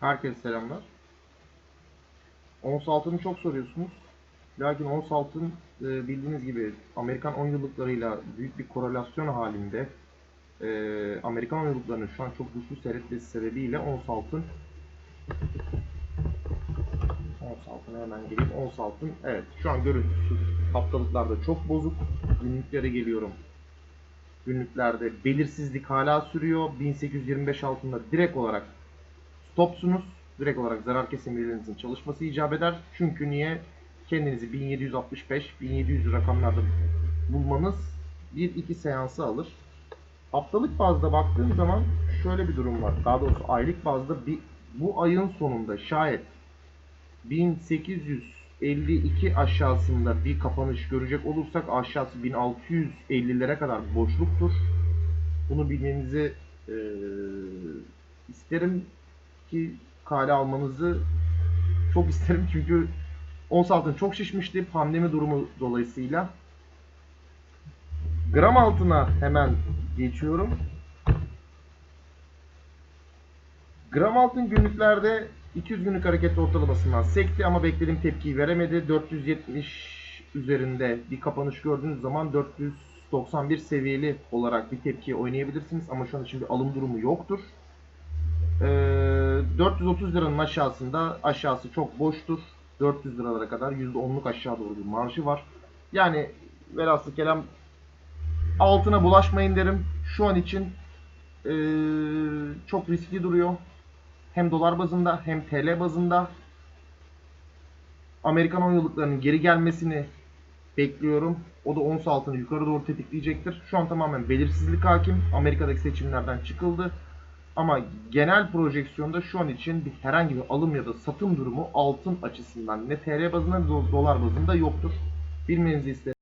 Herkese selamlar. Ons altını çok soruyorsunuz. Lakin ons altın e, bildiğiniz gibi Amerikan 10 yıllıklarıyla büyük bir korelasyon halinde e, Amerikan 10 yıllıklarının şu an çok güçlü seyretmesi sebebiyle ons altın ons altına hemen geleyim. Ons altın evet şu an görüntüsü haftalıklarda çok bozuk. Günlüklere geliyorum. Günlüklerde belirsizlik hala sürüyor. 1825 altında direkt olarak stopsunuz. Direkt olarak zarar kesimlerinizin çalışması icap eder. Çünkü niye? Kendinizi 1765, 1700 rakamlarda bulmanız 1-2 seansı alır. Haftalık bazda baktığım zaman şöyle bir durum var. Daha doğrusu aylık bazda bir, bu ayın sonunda şayet 1852 aşağısında bir kapanış görecek olursak aşağısı 1650'lere kadar boşluktur. Bunu bilmenizi eee, isterim ki kale almanızı çok isterim çünkü ons altın çok şişmişti pandemi durumu dolayısıyla. Gram altına hemen geçiyorum. Gram altın günlüklerde 200 günlük hareket ortalamasından sekti ama beklediğim tepkiyi veremedi. 470 üzerinde bir kapanış gördüğünüz zaman 491 seviyeli olarak bir tepkiye oynayabilirsiniz ama şu an için bir alım durumu yoktur. Ee, 430 liranın aşağısında aşağısı çok boştur. 400 liralara kadar %10'luk aşağı doğru bir marjı var. Yani velhasıl kelam altına bulaşmayın derim. Şu an için ee, çok riskli duruyor. Hem dolar bazında hem TL bazında. Amerikan 10 yıllıklarının geri gelmesini bekliyorum. O da ons altını yukarı doğru tetikleyecektir. Şu an tamamen belirsizlik hakim. Amerika'daki seçimlerden çıkıldı. Ama genel projeksiyonda şu an için bir herhangi bir alım ya da satım durumu altın açısından ne TL bazında ne do- dolar bazında yoktur. Bilmenizi isterim.